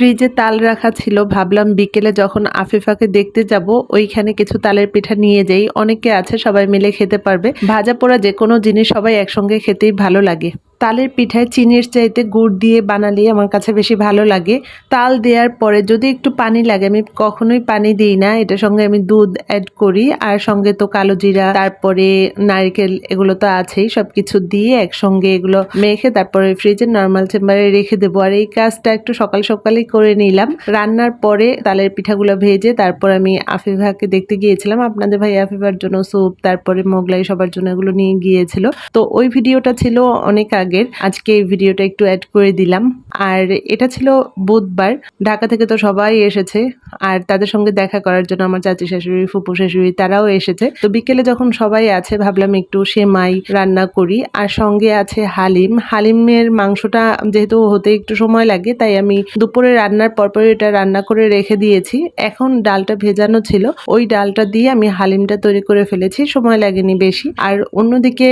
ফ্রিজে তাল রাখা ছিল, ভাবলাম বিকেলে যখন আফিফাকে দেখতে যাব, ওইখানে কিছু তালের পিঠা নিয়ে যাই। অনেকে আছে সবাই মিলে খেতে পারবে। ভাজা পোড়া যে কোনো জিনিস সবাই একসঙ্গে খেতেই ভালো লাগে। তালের পিঠায় চিনির চাইতে গুড় দিয়ে বানালে আমার কাছে বেশি ভালো লাগে। তাল দেওয়ার পরে যদি একটু পানি লাগে, আমি কখনোই পানি দিই না। এটার সঙ্গে আমি দুধ অ্যাড করি, আর সঙ্গে তো কালো জিরা, তারপরে নারকেল এগুলো তো আছেই সব কিছু দিয়ে একসঙ্গে এগুলো মেখে তারপরে ফ্রিজে নর্মাল চেম্বারে রেখে দেবো। আর এই কাজটা একটু সকাল সকালেই করে নিলাম। রান্নার পরে তালের পিঠাগুলো ভেজে তারপর আমি আফিফাকে দেখতে গিয়েছিলাম। আপনাদের ভাই আফিফার জন্য স্যুপ তারপরে মোগলাই সবার জন্য এগুলো নিয়ে গিয়েছিল। তো ওই ভিডিওটা ছিল অনেক আগের। আজকে এই ভিডিওটা একটু অ্যাড করে দিলাম। আর এটা ছিল বুধবার। ঢাকা থেকে তো সবাই এসেছে। আর তাদের সঙ্গে দেখা করার জন্য আমার চাচি শাশুড়ি, ফুপু শাশুড়ি তারাও এসেছে। তো বিকেলে যখন সবাই আছে, ভাবলাম একটু সেমাই রান্না করি। আর সঙ্গে আছে হালিম। হালিমের মাংসটা যেহেতু হতে একটু সময় লাগে, তাই আমি দুপুরে রান্নার পরপর এটা রান্না করে রেখে দিয়েছি। এখন ডালটা ভেজানো ছিল। ওই ডালটা দিয়ে আমি হালিমটা তৈরি করে ফেলেছি। সময় লাগেনি বেশি। আর অন্যদিকে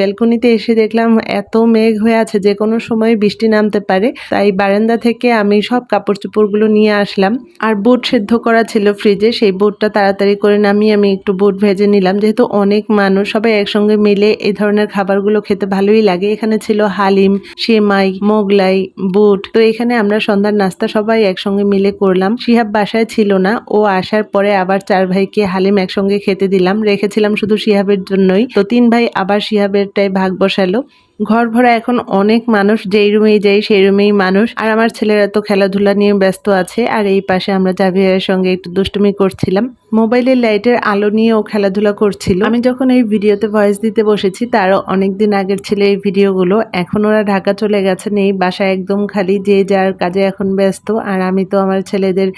বেলকনিতে এসে দেখলাম এত মেঘ হয়ে আছে, যে কোনো সময় বৃষ্টি নামতে পারে। তাই বারান্দা থেকে আমি সব কাপড় চোপড়গুলো নিয়ে আসলাম। আর বুট সেদ্ধ করা ছিল ফ্রিজে সেই বুটটা তাড়াতাড়ি করে নামিয়ে আমি একটু বুট ভেজে নিলাম। যেহেতু অনেক মানুষ, সবাই একসঙ্গে মিলে এই ধরনের খাবারগুলো খেতে ভালোই লাগে। এখানে ছিল হালিম, সেমাই, মোগলাই, বুট। তো এখানে আমরা সন্ধ্যার নাস্তা সবাই একসঙ্গে মিলে করলাম। শিহাব বাসায় ছিল না। ও আসার পরে আবার চার ভাইকে হালিম একসঙ্গে খেতে দিলাম। রেখেছিলাম শুধু শিহাবের জন্যই। তো তিন ভাই আবার শিহাবেরটাই ভাগ বসালো। ঘর ভরা এখন অনেক মানুষ, যেই রুমেই যাই সেই রুমেই মানুষ। আর আমার ছেলেরা তো খেলাধুলা নিয়ে ব্যস্ত আছে, আর এই পাশে আমরা জাভিয়ার সঙ্গে একটু দুষ্টুমি করছিলাম। মোবাইলের লাইটের আলো নিয়ে ও খেলাধুলা করছিল। আমি যখন এই ভিডিওতে ভয়েস দিতে বসেছি, তারও অনেক দিন আগের ছিল এই ভিডিওগুলো। এখন ওরা ঢাকা চলে গেছেন, এই বাসা একদম খালি, যে যার কাজে এখন ব্যস্ত। আর আমি তো আমার ছেলেদের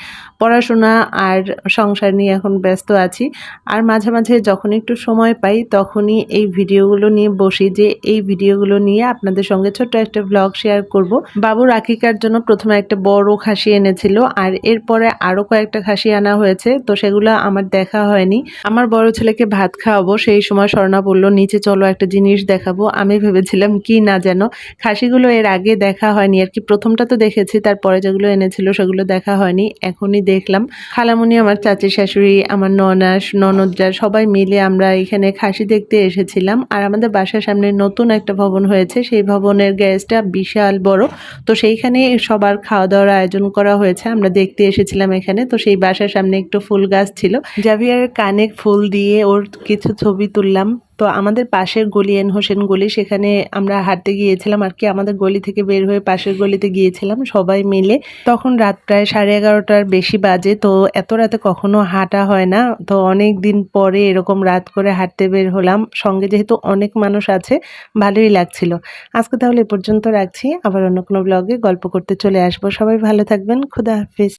পড়াশোনা আর সংসার নিয়ে এখন ব্যস্ত আছি। আর মাঝে মাঝে যখন একটু সময় পাই, তখনই এই ভিডিওগুলো নিয়ে বসি যে এই ভিডিওগুলো নিয়ে আপনাদের সঙ্গে ছোট্ট একটা ব্লগ শেয়ার করব। বাবু রাখিকার জন্য প্রথমে একটা বড় খাসি এনেছিল, আর এরপরে আরও কয়েকটা খাসি আনা হয়েছে। তো সেগুলো আমার দেখা হয়নি। আমার বড় ছেলেকে ভাত খাওয়াবো, সেই সময় স্বর্ণা বলল, নিচে চলো, একটা জিনিস দেখাবো। আমি ভেবেছিলাম, কি না যেন? খাসিগুলো এর আগে দেখা হয়নি, আর কি প্রথমটা তো দেখেছি, তারপরে যেগুলো এনেছিল সেগুলো দেখা হয়নি, এখনই দেখলাম। খালামুনি, আমার চাচি শাশুড়ি, আমার ননাস ননদরা, সবাই মিলে আমরা এখানে খাসি দেখতে এসেছিলাম, আর আমাদের বাসার সামনে নতুন একটা ভবন হয়েছে, সেই ভবনের গ্যাসটা বিশাল বড়। তো সেইখানে সবার খাওয়া দাওয়ার আয়োজন করা হয়েছে, আমরা দেখতে এসেছিলাম এখানে। তো সেই বাসার সামনে একটু ফুল গাছ ছিল জাভিয়ারের কানে ফুল দিয়ে ওর কিছু ছবি তুললাম। তো আমাদের পাশের গলি এন হোসেন গলি, সেখানে আমরা হাঁটতে গিয়েছিলাম আর কি। আমাদের গলি থেকে বের হয়ে পাশের গলিতে গিয়েছিলাম সবাই মিলে। তখন রাত প্রায় সাড়ে এগারোটার বেশি বাজে, তো এত রাতে কখনো হাঁটা হয় না। তো অনেক দিন পরে এরকম রাত করে হাঁটতে বের হলাম। সঙ্গে যেহেতু অনেক মানুষ আছে, ভালোই লাগছিল। আজকে তাহলে এ পর্যন্ত রাখছি। আবার অন্য কোনো ব্লগে গল্প করতে চলে আসব। সবাই ভালো থাকবেন। খুদা হাফিজ।